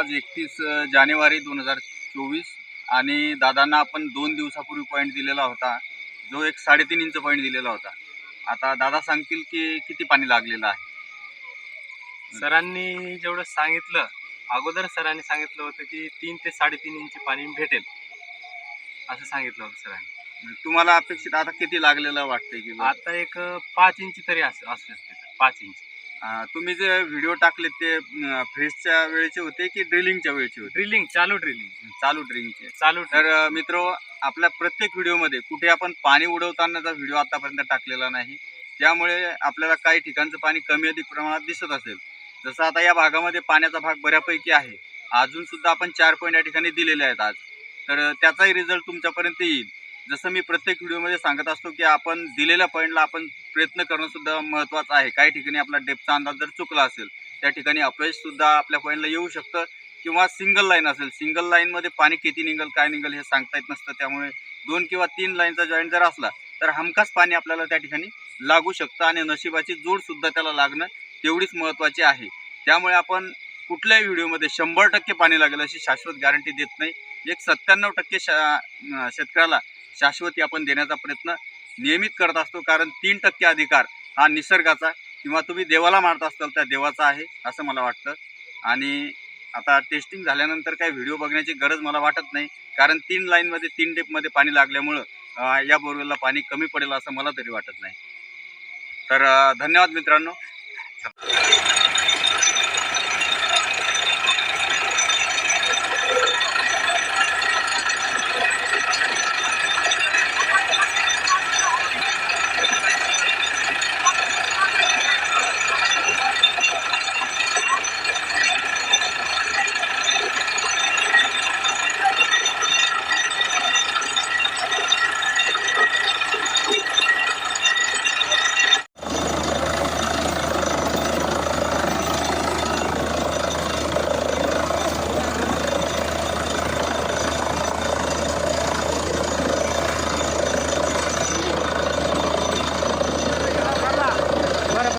आज एकतीस जानेवारी दोन हजार चोवीस आणि दादांना आपण दोन दिवसापूर्वी पॉईंट दिलेला होता. जो एक साडेतीन इंच पॉईंट दिलेला होता. आता दादा सांगतील की किती पाणी लागलेलं आहे? सरांनी जेवढं सांगितलं अगोदर सरांनी सांगितलं होतं की तीन ते साडेतीन इंच पाणी भेटेल. असं सांगितलं होतं सरांनी. तुम्हाला अपेक्षित आता किती लागलेलं वाटतंय की आता एक पाच इंच तरी असं असू शकते सर पाच इंच. तुम्ही जे व्हिडिओ टाकले ते फ्रेशच्या वेळेचे होते की ड्रिलिंगच्या वेळेचे होते? ड्रिलिंग चालू ड्रिलिंग चालू ड्रिलिंगचे चालू तर मित्र आपल्या प्रत्येक व्हिडिओमध्ये कुठे आपण पाणी उडवतानाचा व्हिडिओ आतापर्यंत टाकलेला नाही. त्यामुळे आपल्याला काही ठिकाणचं पाणी कमी अधिक प्रमाणात दिसत असेल. जसं आता या भागामध्ये पाण्याचा भाग बऱ्यापैकी आहे. अजून सुद्धा आपण चार पॉईंट या ठिकाणी दिलेले आहेत आज. तर त्याचाही रिझल्ट तुमच्यापर्यंत येईल. जसं मी प्रत्येक व्हिडिओमध्ये सांगत असतो की आपण दिलेल्या पॉईंटला आपण प्रयत्न करणंसुद्धा महत्त्वाचं आहे. काही ठिकाणी आपला डेपचा अंदाज जर चुकला असेल त्या ठिकाणी अपयशसुद्धा आपल्या पॉईंटला येऊ शकतं किंवा सिंगल लाईन असेल. सिंगल लाईनमध्ये पाणी किती निघल काय निघल हे सांगता येत नसतं. त्यामुळे दोन किंवा तीन लाईनचा जॉईंट जर असला तर हमखास पाणी आपल्याला त्या ठिकाणी लागू शकतं आणि नशिबाची जोडसुद्धा त्याला लागणं तेवढीच महत्त्वाची आहे. त्यामुळे आपण कुठल्याही व्हिडिओमध्ये शंभर टक्के पाणी लागेल अशी शाश्वत गॅरंटी देत नाही. एक सत्त्याण्णव टक्के शा शेतकऱ्याला शाश्वती आपण देण्याचा प्रयत्न नियमित करत असतो कारण तीन टक्के अधिकार हा निसर्गाचा किंवा तुम्ही देवाला मारत असाल त्या देवाचा आहे असं मला वाटतं. आणि आता टेस्टिंग झाल्यानंतर काही व्हिडिओ बघण्याची गरज मला वाटत नाही कारण तीन लाईनमध्ये तीन डेपमध्ये पाणी लागल्यामुळं या बोरवेलला पाणी कमी पडेल असं मला तरी वाटत नाही. तर धन्यवाद मित्रांनो.